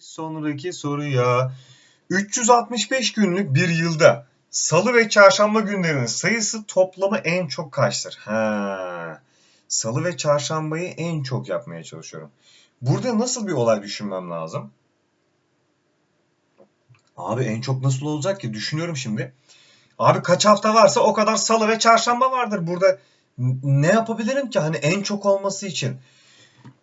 sonraki soruya 365 günlük bir yılda salı ve çarşamba günlerinin sayısı toplamı en çok kaçtır? Ha. Salı ve çarşambayı en çok yapmaya çalışıyorum. Burada nasıl bir olay düşünmem lazım? Abi en çok nasıl olacak ki? Düşünüyorum şimdi. Abi kaç hafta varsa o kadar salı ve çarşamba vardır. Burada ne yapabilirim ki hani en çok olması için?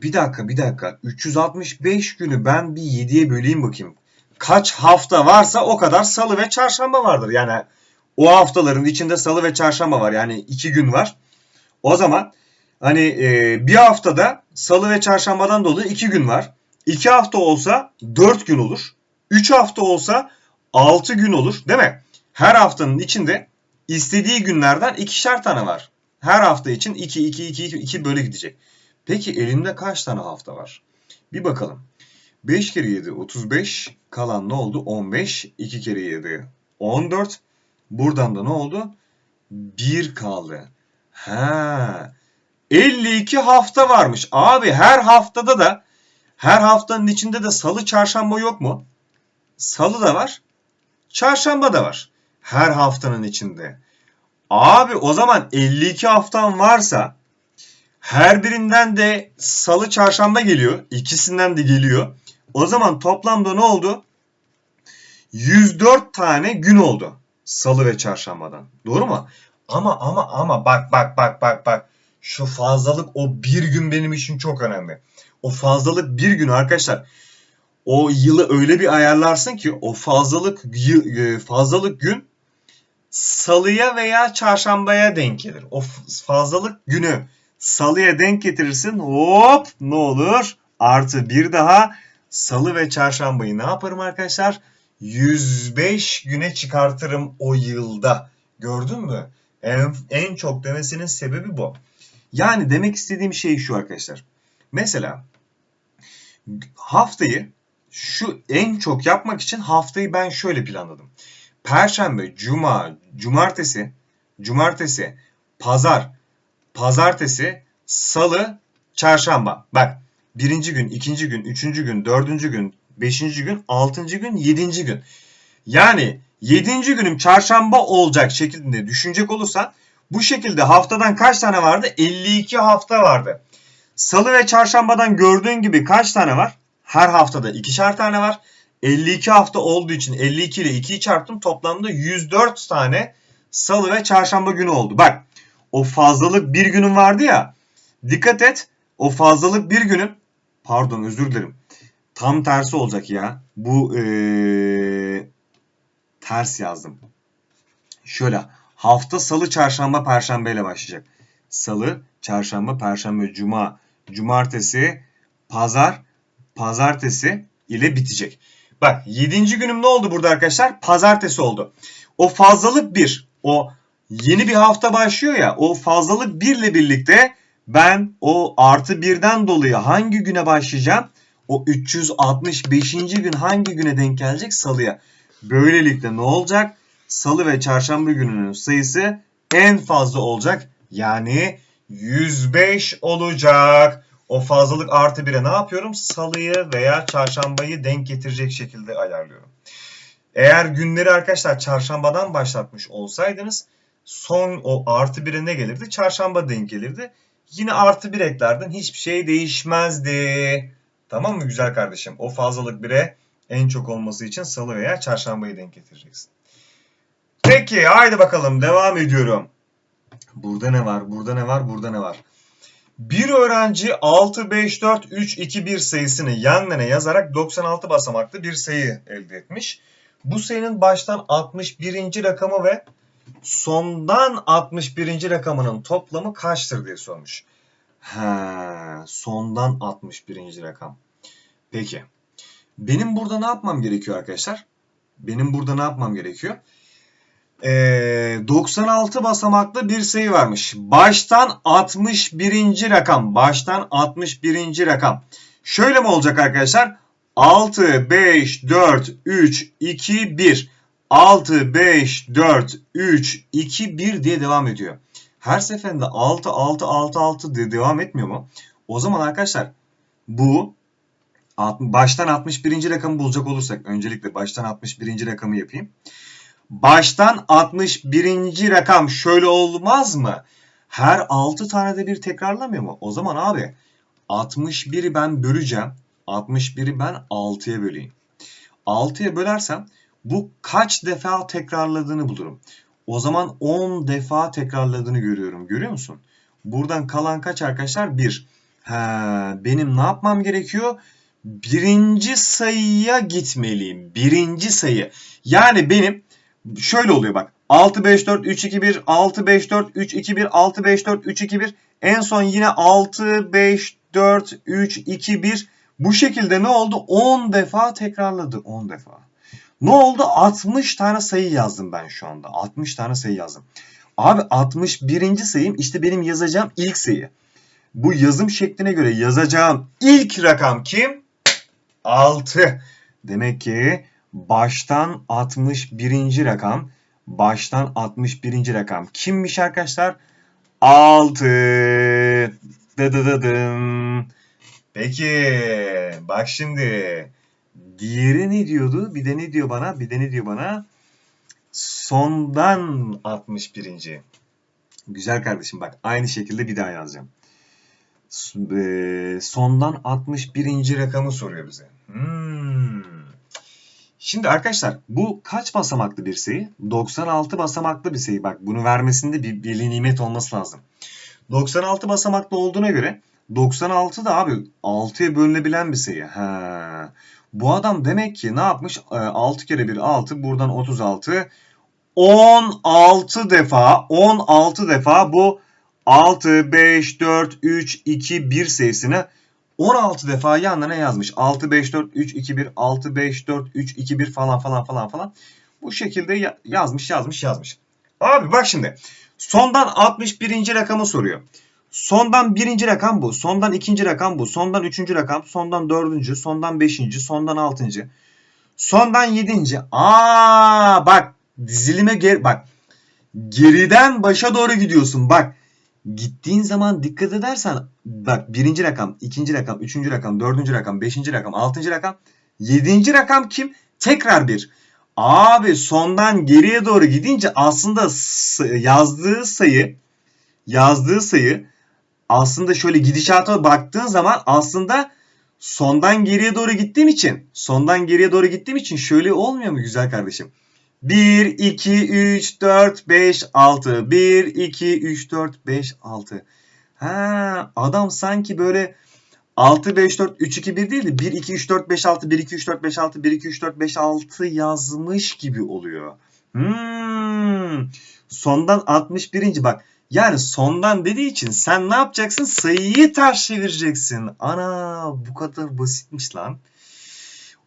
Bir dakika bir dakika. 365 günü ben bir 7'ye böleyim bakayım. Kaç hafta varsa o kadar salı ve çarşamba vardır. Yani o haftaların içinde salı ve çarşamba var. Yani 2 gün var. O zaman hani e, bir haftada salı ve çarşambadan dolayı 2 gün var. 2 hafta olsa 4 gün olur. 3 hafta olsa 6 gün olur değil mi? Her haftanın içinde istediği günlerden ikişer tane var. Her hafta için 2 2 2 2, 2 böyle gidecek. Peki elimde kaç tane hafta var? Bir bakalım. 5 kere 7 35. Kalan ne oldu? 15. 2 kere 7 14. Buradan da ne oldu? 1 kaldı. Ha. 52 hafta varmış. Abi her haftada da her haftanın içinde de salı çarşamba yok mu? Salı da var. Çarşamba da var. Her haftanın içinde. Abi o zaman 52 haftan varsa her birinden de salı çarşamba geliyor. İkisinden de geliyor. O zaman toplamda ne oldu? 104 tane gün oldu. Salı ve çarşambadan. Doğru mu? Ama ama ama bak bak bak bak bak. Şu fazlalık o bir gün benim için çok önemli. O fazlalık bir gün arkadaşlar. O yılı öyle bir ayarlarsın ki o fazlalık e, fazlalık gün salıya veya çarşambaya denk gelir. O fazlalık günü salıya denk getirirsin. Hop ne olur? Artı bir daha salı ve çarşambayı ne yaparım arkadaşlar? 105 güne çıkartırım o yılda. Gördün mü? En, en çok demesinin sebebi bu. Yani demek istediğim şey şu arkadaşlar. Mesela haftayı şu en çok yapmak için haftayı ben şöyle planladım. Perşembe, cuma, cumartesi, cumartesi, pazar, pazartesi, salı, çarşamba. Bak birinci gün, ikinci gün, üçüncü gün, dördüncü gün, beşinci gün, altıncı gün, yedinci gün. Yani yedinci günüm çarşamba olacak şeklinde düşünecek olursan bu şekilde haftadan kaç tane vardı? 52 hafta vardı. Salı ve çarşambadan gördüğün gibi kaç tane var? Her haftada ikişer tane var. 52 hafta olduğu için 52 ile 2'yi çarptım. Toplamda 104 tane salı ve çarşamba günü oldu. Bak o fazlalık bir günün vardı ya. Dikkat et. O fazlalık bir günün pardon özür dilerim. Tam tersi olacak ya. Bu ee, ters yazdım. Şöyle hafta salı, çarşamba, perşembe ile başlayacak. Salı, çarşamba, perşembe, cuma, cumartesi, pazar, pazartesi ile bitecek. Bak 7. günüm ne oldu burada arkadaşlar? Pazartesi oldu. O fazlalık 1. O yeni bir hafta başlıyor ya. O fazlalık 1 ile birlikte ben o artı 1'den dolayı hangi güne başlayacağım? O 365. gün hangi güne denk gelecek? Salıya. Böylelikle ne olacak? Salı ve çarşamba gününün sayısı en fazla olacak. Yani 105 olacak. O fazlalık artı 1'e ne yapıyorum? Salıyı veya çarşambayı denk getirecek şekilde ayarlıyorum. Eğer günleri arkadaşlar çarşambadan başlatmış olsaydınız son o artı 1'e ne gelirdi? Çarşamba denk gelirdi. Yine artı 1 eklerden hiçbir şey değişmezdi. Tamam mı güzel kardeşim? O fazlalık 1'e en çok olması için salı veya çarşambayı denk getireceksin. Peki haydi bakalım devam ediyorum. Burada ne var? Burada ne var? Burada ne var? Bir öğrenci 6, 5, 4, 3, 2, 1 sayısını yan yana yazarak 96 basamaklı bir sayı elde etmiş. Bu sayının baştan 61. rakamı ve sondan 61. rakamının toplamı kaçtır diye sormuş. Ha, sondan 61. rakam. Peki. Benim burada ne yapmam gerekiyor arkadaşlar? Benim burada ne yapmam gerekiyor? Ee, 96 basamaklı bir sayı varmış. Baştan 61. rakam. Baştan 61. rakam. Şöyle mi olacak arkadaşlar? 6, 5, 4, 3, 2, 1. 6, 5, 4, 3, 2, 1 diye devam ediyor. Her seferinde 6, 6, 6, 6 diye devam etmiyor mu? O zaman arkadaşlar bu Baştan 61. rakamı bulacak olursak öncelikle baştan 61. rakamı yapayım. Baştan 61. rakam şöyle olmaz mı? Her 6 tane de bir tekrarlamıyor mu? O zaman abi 61'i ben böleceğim. 61'i ben 6'ya böleyim. 6'ya bölersem bu kaç defa tekrarladığını bulurum. O zaman 10 defa tekrarladığını görüyorum. Görüyor musun? Buradan kalan kaç arkadaşlar? 1. Ha, benim ne yapmam gerekiyor? Birinci sayıya gitmeliyim. Birinci sayı. Yani benim şöyle oluyor bak. 6 5 4 3 2 1 6 5 4 3 2 1 6 5 4 3 2 1 en son yine 6 5 4 3 2 1 bu şekilde ne oldu? 10 defa tekrarladı. 10 defa. Ne oldu? 60 tane sayı yazdım ben şu anda. 60 tane sayı yazdım. Abi 61. sayım işte benim yazacağım ilk sayı. Bu yazım şekline göre yazacağım ilk rakam kim? 6. Demek ki baştan 61. rakam baştan 61. rakam kimmiş arkadaşlar? 6. Dıdıdıdım. Peki bak şimdi diğeri ne diyordu? Bir de ne diyor bana? Bir de ne diyor bana? Sondan 61. Güzel kardeşim bak aynı şekilde bir daha yazacağım. Eee, Sondan 61. rakamı soruyor bize. Hmm. Şimdi arkadaşlar bu kaç basamaklı bir sayı? 96 basamaklı bir sayı. Bak bunu vermesinde bir birli nimet olması lazım. 96 basamaklı olduğuna göre 96 da abi 6'ya bölünebilen bir sayı. Ha. Bu adam demek ki ne yapmış? Ee, 6 kere 1 6 buradan 36. 16 defa 16 defa bu 6 5 4 3 2 1 sayısını 16 defa yanlarına yazmış. 6 5 4 3 2 1 6 5 4 3 2 1 falan falan falan falan. Bu şekilde ya- yazmış yazmış yazmış. Abi bak şimdi. Sondan 61. rakamı soruyor. Sondan birinci rakam bu. Sondan ikinci rakam bu. Sondan üçüncü rakam. Sondan dördüncü. Sondan beşinci. Sondan altıncı. Sondan yedinci. Aa bak dizilime geri bak. Geriden başa doğru gidiyorsun. Bak gittiğin zaman dikkat edersen bak birinci rakam, ikinci rakam, üçüncü rakam, dördüncü rakam, beşinci rakam, altıncı rakam, yedinci rakam kim? Tekrar bir. Abi sondan geriye doğru gidince aslında yazdığı sayı yazdığı sayı aslında şöyle gidişata baktığın zaman aslında sondan geriye doğru gittiğim için sondan geriye doğru gittiğim için şöyle olmuyor mu güzel kardeşim? 1, 2, 3, 4, 5, 6. 1, 2, 3, 4, 5, 6. Ha, adam sanki böyle 6, 5, 4, 3, 2, 1 değil de 1, 2, 3, 4, 5, 6, 1, 2, 3, 4, 5, 6, 1, 2, 3, 4, 5, 6 yazmış gibi oluyor. Hmm. Sondan 61. bak. Yani sondan dediği için sen ne yapacaksın? Sayıyı ters çevireceksin. Ana bu kadar basitmiş lan.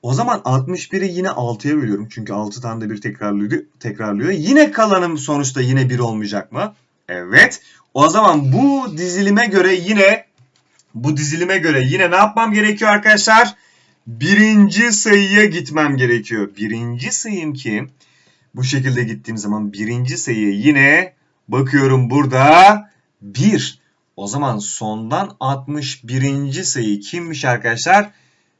O zaman 61'i yine 6'ya bölüyorum. Çünkü 6 tane de bir tekrarlıyor, tekrarlıyor. Yine kalanım sonuçta yine 1 olmayacak mı? Evet. O zaman bu dizilime göre yine bu dizilime göre yine ne yapmam gerekiyor arkadaşlar? Birinci sayıya gitmem gerekiyor. Birinci sayım kim? Bu şekilde gittiğim zaman birinci sayı yine bakıyorum burada 1. O zaman sondan 61. sayı kimmiş arkadaşlar?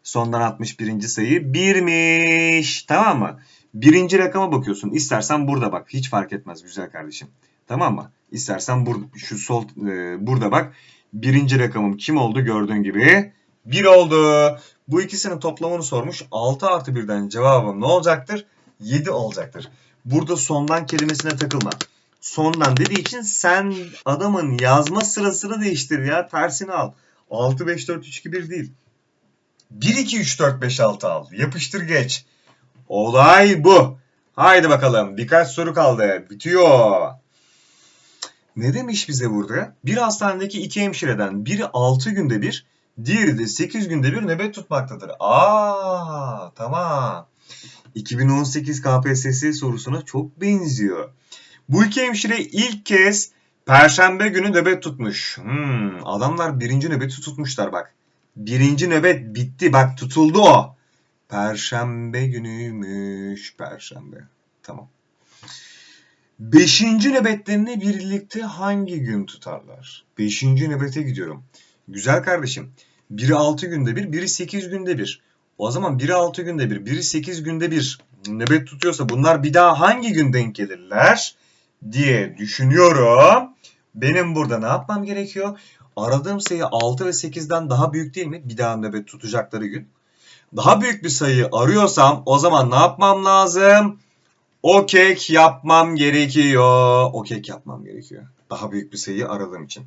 Sondan 61. sayı 1'miş. Tamam mı? Birinci rakama bakıyorsun. İstersen burada bak. Hiç fark etmez güzel kardeşim. Tamam mı? İstersen bur şu sol e, burada bak. Birinci rakamım kim oldu gördüğün gibi? 1 oldu. Bu ikisinin toplamını sormuş. 6 artı 1'den cevabım ne olacaktır? 7 olacaktır. Burada sondan kelimesine takılma. Sondan dediği için sen adamın yazma sırasını değiştir ya. Tersini al. 6, 5, 4, 3, 2, 1 değil. 1, 2, 3, 4, 5, 6 al. Yapıştır geç. Olay bu. Haydi bakalım. Birkaç soru kaldı. Bitiyor. Ne demiş bize burada? Bir hastanedeki iki hemşireden biri 6 günde bir, diğeri de 8 günde bir nöbet tutmaktadır. Aa, tamam. 2018 KPSS sorusuna çok benziyor. Bu iki hemşire ilk kez Perşembe günü nöbet tutmuş. Hmm, adamlar birinci nöbeti tutmuşlar bak. Birinci nöbet bitti. Bak tutuldu o. Perşembe günüymüş. Perşembe. Tamam. Beşinci nöbetlerini birlikte hangi gün tutarlar? Beşinci nöbete gidiyorum. Güzel kardeşim. Biri altı günde bir, biri sekiz günde bir. O zaman biri 6 günde bir, biri 8 günde bir nöbet tutuyorsa bunlar bir daha hangi gün denk gelirler diye düşünüyorum. Benim burada ne yapmam gerekiyor? Aradığım sayı 6 ve 8'den daha büyük değil mi? Bir daha nöbet tutacakları gün. Daha büyük bir sayı arıyorsam o zaman ne yapmam lazım? O kek yapmam gerekiyor. O kek yapmam gerekiyor. Daha büyük bir sayıyı aradığım için.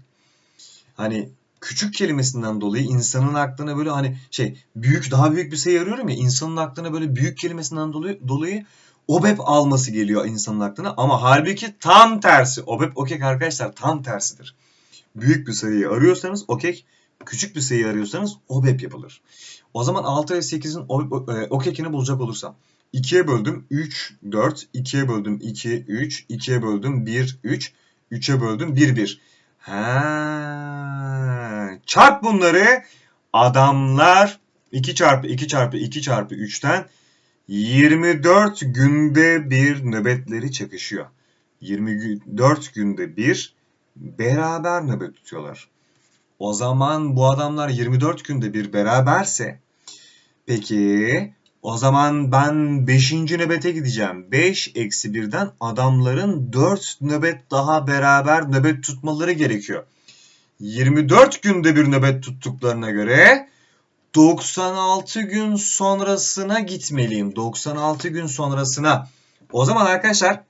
Hani küçük kelimesinden dolayı insanın aklına böyle hani şey büyük daha büyük bir sayı arıyorum ya insanın aklına böyle büyük kelimesinden dolayı, dolayı OBEP alması geliyor insanın aklına ama halbuki tam tersi. OBEP okek arkadaşlar tam tersidir. Büyük bir sayıyı arıyorsanız okek, küçük bir sayı arıyorsanız OBEP yapılır. O zaman 6 ve 8'in okekini bulacak olursam 2'ye böldüm 3, 4, 2'ye böldüm 2, 3, 2'ye böldüm 1, 3, 3'e böldüm 1, 1. Ha, çarp bunları adamlar 2 çarpı 2 çarpı 2 çarpı 3'ten 24 günde bir nöbetleri çakışıyor. 24 günde bir beraber nöbet tutuyorlar. O zaman bu adamlar 24 günde bir beraberse peki o zaman ben 5. nöbete gideceğim. 5 eksi 1'den adamların 4 nöbet daha beraber nöbet tutmaları gerekiyor. 24 günde bir nöbet tuttuklarına göre 96 gün sonrasına gitmeliyim. 96 gün sonrasına. O zaman arkadaşlar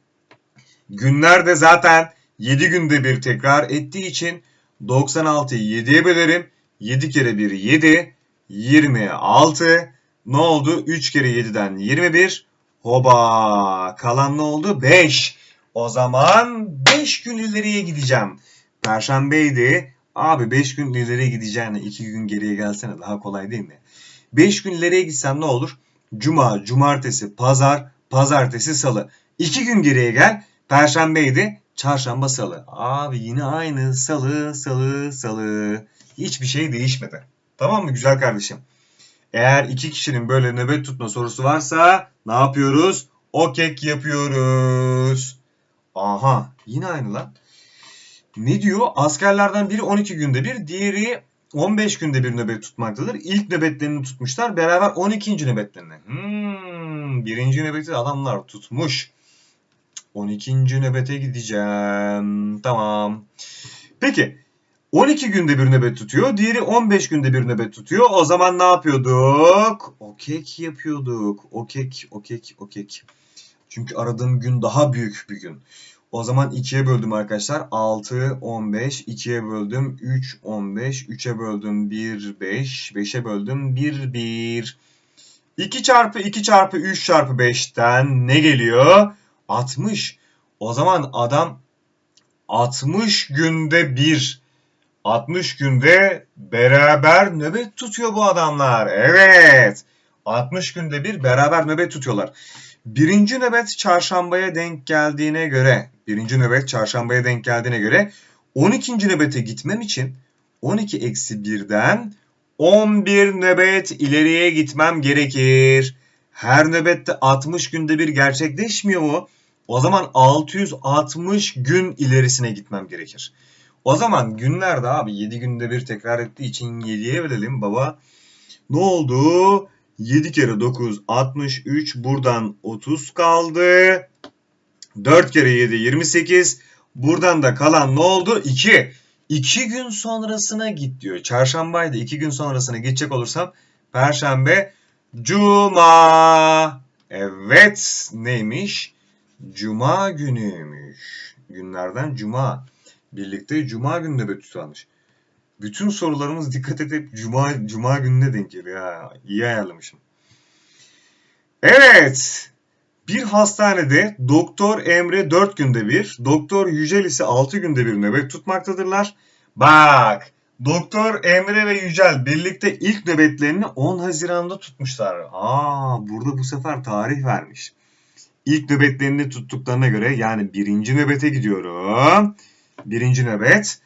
günler de zaten 7 günde bir tekrar ettiği için 96'yı 7'ye bölerim. 7 kere 1 7. 26. Ne oldu? 3 kere 7'den 21. Hoba! Kalan ne oldu? 5. O zaman 5 gün ileriye gideceğim. Perşembeydi. Abi 5 gün ileriye gideceğine 2 gün geriye gelsene daha kolay değil mi? 5 gün ileriye gitsem ne olur? Cuma, cumartesi, pazar, pazartesi, salı. 2 gün geriye gel. Perşembeydi. Çarşamba, salı. Abi yine aynı. Salı, salı, salı. Hiçbir şey değişmedi. Tamam mı güzel kardeşim? Eğer iki kişinin böyle nöbet tutma sorusu varsa ne yapıyoruz? Okek yapıyoruz. Aha yine aynı lan. Ne diyor? Askerlerden biri 12 günde bir, diğeri 15 günde bir nöbet tutmaktadır. İlk nöbetlerini tutmuşlar. Beraber 12. nöbetlerini. Hmm, birinci nöbeti adamlar tutmuş. 12. nöbete gideceğim. Tamam. Peki 12 günde bir nöbet tutuyor. Diğeri 15 günde bir nöbet tutuyor. O zaman ne yapıyorduk? Okek yapıyorduk. Okek, okek, okek. Çünkü aradığım gün daha büyük bir gün. O zaman 2'ye böldüm arkadaşlar. 6, 15. 2'ye böldüm. 3, 15. 3'e böldüm. 1, 5. 5'e böldüm. 1, 1. 2 çarpı 2 çarpı 3 çarpı 5'ten ne geliyor? 60. O zaman adam 60 günde bir 60 günde beraber nöbet tutuyor bu adamlar. Evet. 60 günde bir beraber nöbet tutuyorlar. Birinci nöbet çarşambaya denk geldiğine göre, birinci nöbet çarşambaya denk geldiğine göre 12. nöbete gitmem için 12 eksi 1'den 11 nöbet ileriye gitmem gerekir. Her nöbette 60 günde bir gerçekleşmiyor mu? O zaman 660 gün ilerisine gitmem gerekir. O zaman günlerde abi 7 günde bir tekrar ettiği için 7'ye verelim baba. Ne oldu? 7 kere 9 63 buradan 30 kaldı. 4 kere 7 28. Buradan da kalan ne oldu? 2. 2 gün sonrasına git diyor. Çarşambaydı 2 gün sonrasına gidecek olursam Perşembe, Cuma. Evet neymiş? Cuma günüymüş. Günlerden Cuma. Birlikte Cuma günü nöbet tutarmış. Bütün sorularımız dikkat edip Cuma, Cuma gününe denk geliyor. Ha. İyi ayarlamışım. Evet. Bir hastanede Doktor Emre 4 günde bir, Doktor Yücel ise 6 günde bir nöbet tutmaktadırlar. Bak, Doktor Emre ve Yücel birlikte ilk nöbetlerini 10 Haziran'da tutmuşlar. Aa, burada bu sefer tarih vermiş. İlk nöbetlerini tuttuklarına göre yani birinci nöbete gidiyorum. Birinci nöbet.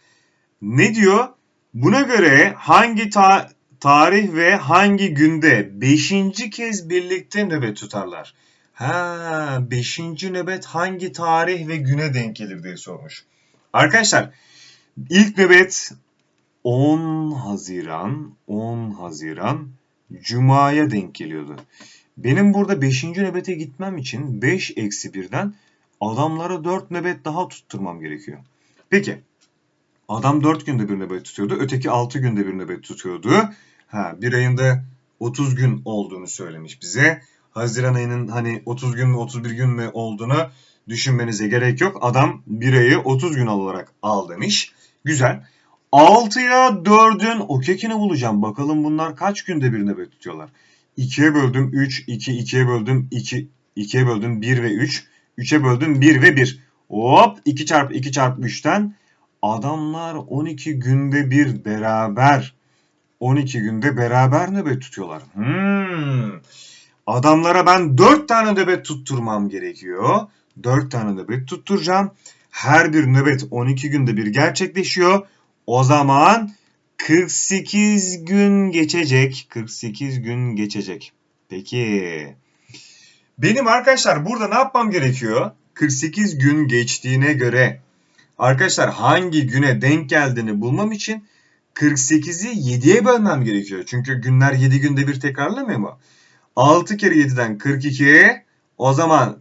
Ne diyor? Buna göre hangi ta tarih ve hangi günde beşinci kez birlikte nöbet tutarlar? Ha, beşinci nöbet hangi tarih ve güne denk gelir diye sormuş. Arkadaşlar ilk nöbet 10 Haziran, 10 Haziran Cuma'ya denk geliyordu. Benim burada 5. nöbete gitmem için 5 eksi 1'den adamlara 4 nöbet daha tutturmam gerekiyor. Peki adam 4 günde bir nöbet tutuyordu. Öteki 6 günde bir nöbet tutuyordu. Ha, bir ayında 30 gün olduğunu söylemiş bize. Haziran ayının hani 30 gün mü 31 gün mü olduğunu düşünmenize gerek yok. Adam bir ayı 30 gün olarak al demiş. Güzel. 6'ya 4'ün o kekini bulacağım. Bakalım bunlar kaç günde bir nöbet tutuyorlar. 2'ye böldüm 3, 2, 2'ye böldüm 2, 2'ye böldüm 1 ve 3. 3'e böldüm 1 ve 1. Hop 2 çarpı 2 çarpı 3'ten adamlar 12 günde bir beraber 12 günde beraber nöbet tutuyorlar. Hmm. Adamlara ben 4 tane nöbet tutturmam gerekiyor. 4 tane nöbet tutturacağım. Her bir nöbet 12 günde bir gerçekleşiyor. O zaman 48 gün geçecek. 48 gün geçecek. Peki. Benim arkadaşlar burada ne yapmam gerekiyor? 48 gün geçtiğine göre arkadaşlar hangi güne denk geldiğini bulmam için 48'i 7'ye bölmem gerekiyor. Çünkü günler 7 günde bir tekrarlamıyor mu? 6 kere 7'den 42. O zaman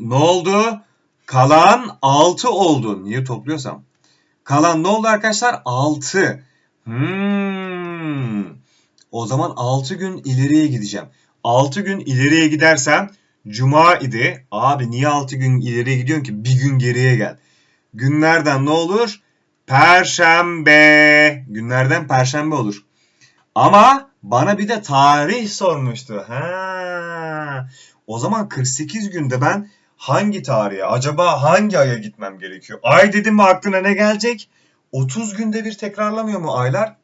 ne oldu? Kalan 6 oldu. Niye topluyorsam? Kalan ne oldu arkadaşlar? 6. Hmm. O zaman 6 gün ileriye gideceğim. 6 gün ileriye gidersem Cuma idi. Abi niye 6 gün ileriye gidiyorsun ki? Bir gün geriye gel. Günlerden ne olur? Perşembe. Günlerden perşembe olur. Ama bana bir de tarih sormuştu. Ha. O zaman 48 günde ben hangi tarihe, acaba hangi aya gitmem gerekiyor? Ay dedim mi aklına ne gelecek? 30 günde bir tekrarlamıyor mu aylar?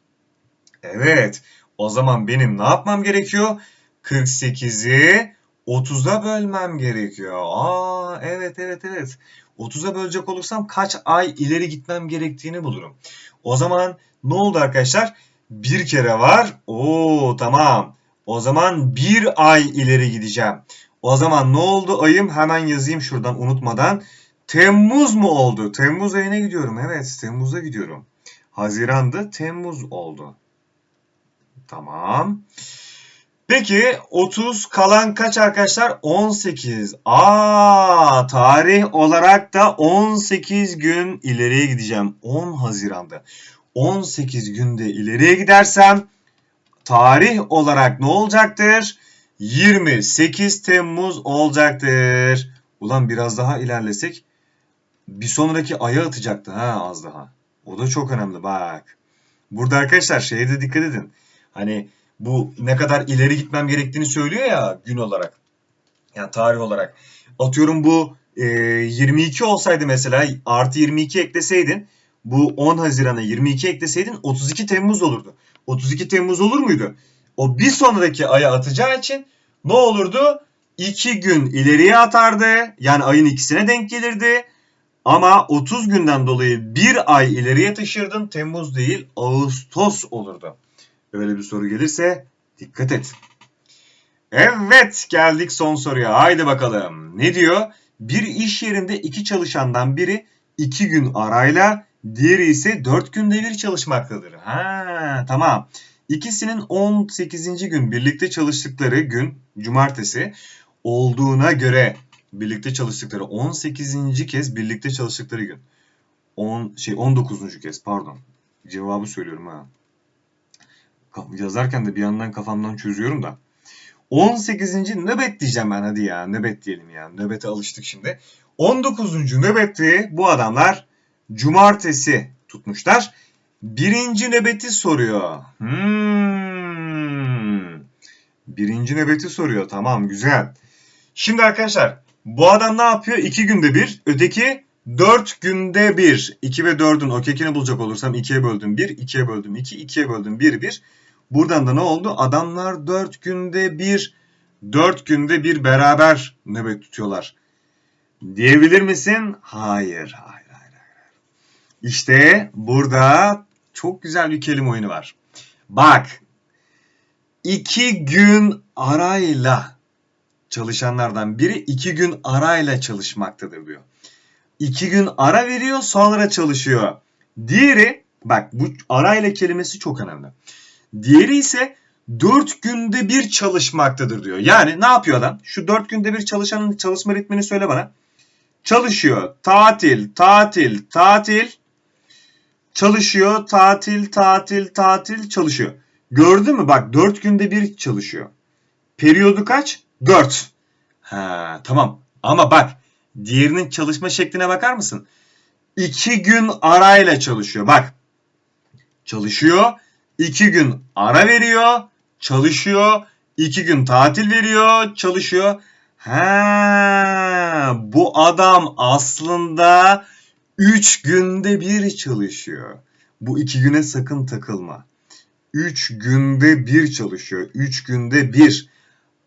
Evet. O zaman benim ne yapmam gerekiyor? 48'i 30'a bölmem gerekiyor. Aa evet evet evet. 30'a bölecek olursam kaç ay ileri gitmem gerektiğini bulurum. O zaman ne oldu arkadaşlar? Bir kere var. Oo tamam. O zaman bir ay ileri gideceğim. O zaman ne oldu ayım? Hemen yazayım şuradan unutmadan. Temmuz mu oldu? Temmuz ayına gidiyorum. Evet Temmuz'a gidiyorum. Haziran'da Temmuz oldu. Tamam. Peki 30 kalan kaç arkadaşlar? 18. Aa tarih olarak da 18 gün ileriye gideceğim. 10 Haziran'da. 18 günde ileriye gidersem tarih olarak ne olacaktır? 28 Temmuz olacaktır. Ulan biraz daha ilerlesek bir sonraki aya atacaktı ha az daha. O da çok önemli bak. Burada arkadaşlar şeye de dikkat edin. Hani bu ne kadar ileri gitmem gerektiğini söylüyor ya gün olarak. Yani tarih olarak. Atıyorum bu e, 22 olsaydı mesela artı 22 ekleseydin bu 10 Haziran'a 22 ekleseydin 32 Temmuz olurdu. 32 Temmuz olur muydu? O bir sonraki aya atacağı için ne olurdu? 2 gün ileriye atardı. Yani ayın ikisine denk gelirdi. Ama 30 günden dolayı bir ay ileriye taşırdın. Temmuz değil Ağustos olurdu. Öyle bir soru gelirse dikkat et. Evet geldik son soruya. Haydi bakalım. Ne diyor? Bir iş yerinde iki çalışandan biri iki gün arayla diğeri ise dört günde bir çalışmaktadır. Ha tamam. İkisinin 18. gün birlikte çalıştıkları gün cumartesi olduğuna göre birlikte çalıştıkları 18. kez birlikte çalıştıkları gün. 10 şey 19. kez pardon. Cevabı söylüyorum ha. Yazarken de bir yandan kafamdan çözüyorum da. 18. nöbet diyeceğim ben hadi ya. Nöbet diyelim ya. Nöbete alıştık şimdi. 19. nöbeti bu adamlar cumartesi tutmuşlar. Birinci nöbeti soruyor. Hmm. Birinci nöbeti soruyor. Tamam güzel. Şimdi arkadaşlar bu adam ne yapıyor? 2 günde bir. Öteki 4 günde bir. 2 ve 4'ün o kekini bulacak olursam 2'ye böldüm 1, 2'ye böldüm 2, 2'ye böldüm 1, 1. Buradan da ne oldu? Adamlar 4 günde bir, 4 günde bir beraber nöbet tutuyorlar. Diyebilir misin? Hayır, hayır, hayır, hayır. İşte burada çok güzel bir kelime oyunu var. Bak, 2 gün arayla çalışanlardan biri 2 gün arayla çalışmaktadır diyor. 2 gün ara veriyor sonra çalışıyor. Diğeri bak bu arayla kelimesi çok önemli. Diğeri ise 4 günde bir çalışmaktadır diyor. Yani ne yapıyor adam? Şu 4 günde bir çalışanın çalışma ritmini söyle bana. Çalışıyor, tatil, tatil, tatil. Çalışıyor, tatil, tatil, tatil, çalışıyor. Gördün mü? Bak 4 günde bir çalışıyor. Periyodu kaç? 4. Ha, tamam. Ama bak diğerinin çalışma şekline bakar mısın? 2 gün arayla çalışıyor. Bak. Çalışıyor, 2 gün ara veriyor, çalışıyor, 2 gün tatil veriyor, çalışıyor. Ha, bu adam aslında 3 günde bir çalışıyor. Bu iki güne sakın takılma. 3 günde bir çalışıyor. 3 günde bir.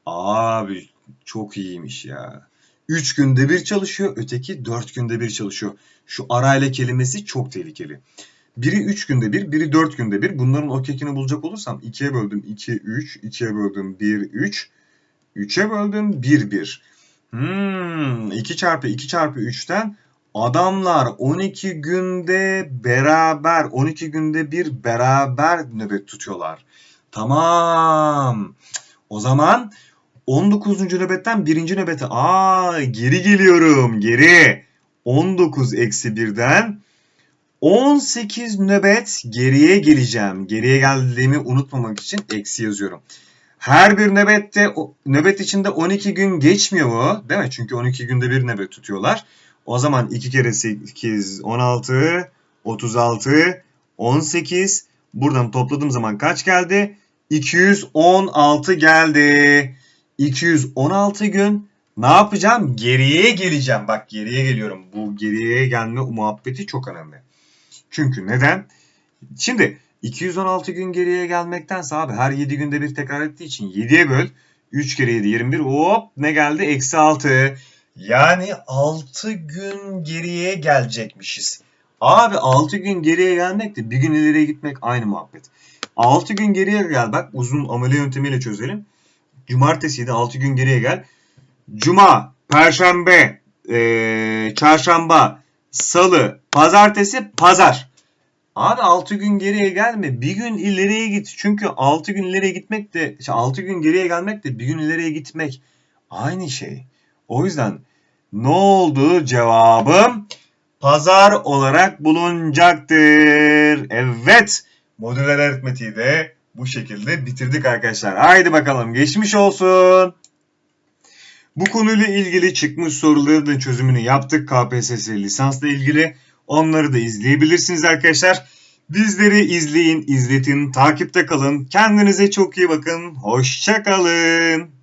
Abi çok iyiymiş ya. 3 günde bir çalışıyor, öteki 4 günde bir çalışıyor. Şu arayla kelimesi çok tehlikeli. Biri 3 günde bir, biri 4 günde bir. Bunların o kekini bulacak olursam 2'ye böldüm 2, 3, 2'ye böldüm 1, 3, 3'e böldüm 1, 1. Hmm, 2 çarpı 2 çarpı 3'ten adamlar 12 günde beraber, 12 günde bir beraber nöbet tutuyorlar. Tamam. O zaman 19. nöbetten 1. nöbete. Aa geri geliyorum. Geri. 19 eksi 1'den 18 nöbet geriye geleceğim. Geriye geldiğimi unutmamak için eksi yazıyorum. Her bir nöbette nöbet içinde 12 gün geçmiyor mu? Değil mi? Çünkü 12 günde bir nöbet tutuyorlar. O zaman 2 kere 8 16 36 18 buradan topladığım zaman kaç geldi? 216 geldi. 216 gün ne yapacağım? Geriye geleceğim. Bak geriye geliyorum. Bu geriye gelme muhabbeti çok önemli. Çünkü neden? Şimdi 216 gün geriye gelmektense abi her 7 günde bir tekrar ettiği için 7'ye böl. 3 kere 7 21 hop ne geldi? Eksi 6. Yani 6 gün geriye gelecekmişiz. Abi 6 gün geriye gelmek de bir gün ileriye gitmek aynı muhabbet. 6 gün geriye gel bak uzun amele yöntemiyle çözelim. Cumartesiydi 6 gün geriye gel. Cuma, Perşembe, ee, Çarşamba, Salı, Pazartesi, Pazar. Abi 6 gün geriye gelme. Bir gün ileriye git. Çünkü 6 gün ileriye gitmek de 6 gün geriye gelmek de bir gün ileriye gitmek aynı şey. O yüzden ne oldu cevabım? Pazar olarak bulunacaktır. Evet. Modüler aritmetiği de bu şekilde bitirdik arkadaşlar. Haydi bakalım geçmiş olsun. Bu konuyla ilgili çıkmış soruların da çözümünü yaptık. KPSS lisansla ilgili. Onları da izleyebilirsiniz arkadaşlar. Bizleri izleyin, izletin, takipte kalın. Kendinize çok iyi bakın. Hoşçakalın.